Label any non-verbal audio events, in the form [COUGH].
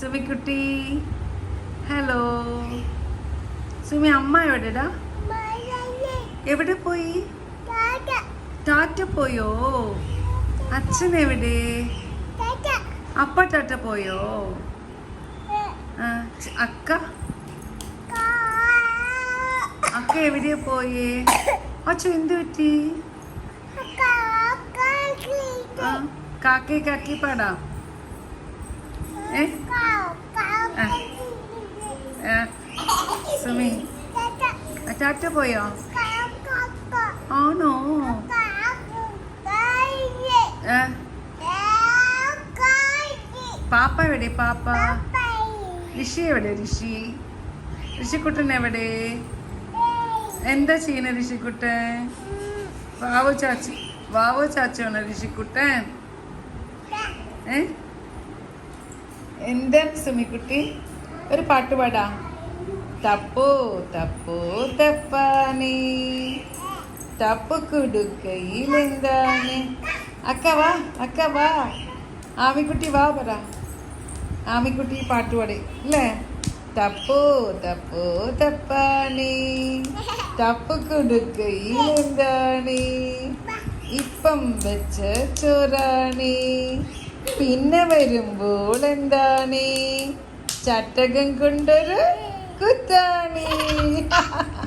സുമിക്കുട്ടി hello Sumi അമ്മ എവിടെടാ? എവിടെ പോയി? ടാറ്റ പോയോ? അച്ഛൻ എവിടെ? അപ്പ ടാറ്റ പോയോ? അക്ക? അക്ക എവിടെ പോയി? അച്ഛൻ എന്ത് പറ്റി? കാക്കി കാക്കി പാടാം. ഏ? സുമി ടാറ്റ പോയോ? ആണോ? പാപ്പ എവിടെ? പാപ്പ? ഋഷി എവിടെ? ഋഷി. ഋഷിക്കുട്ടൻ എവിടെ? എന്താ ചെയ്യുന്ന ഋഷിക്കുട്ടൻ? വാവോ ചാച്ചി വാവോ ചാച്ചയാണോ ഋഷിക്കുട്ടൻ? എന്താ സുമിക്കുട്ടി? ഒരു പാട്ട് പാടാ. തപ്പോ തപ്പോ തപ്പാനേ. തപ്പ് കുടുക്കയിലെന്താണ്? അക്ക വാ അക്ക വാ. ആമിക്കുട്ടി വാ പറ. ആമിക്കുട്ടി പാട്ടുപാടി അല്ലേ? തപ്പോ തപ്പോ തപ്പാനേ. തപ്പ് കുടുക്കയിലെന്താണ്? ഇപ്പം വെച്ച ചോറാണേ. പിന്നെ വരുമ്പോൾ എന്താണ് ചട്ടകം കൊണ്ടൊരു Good daddy. [LAUGHS]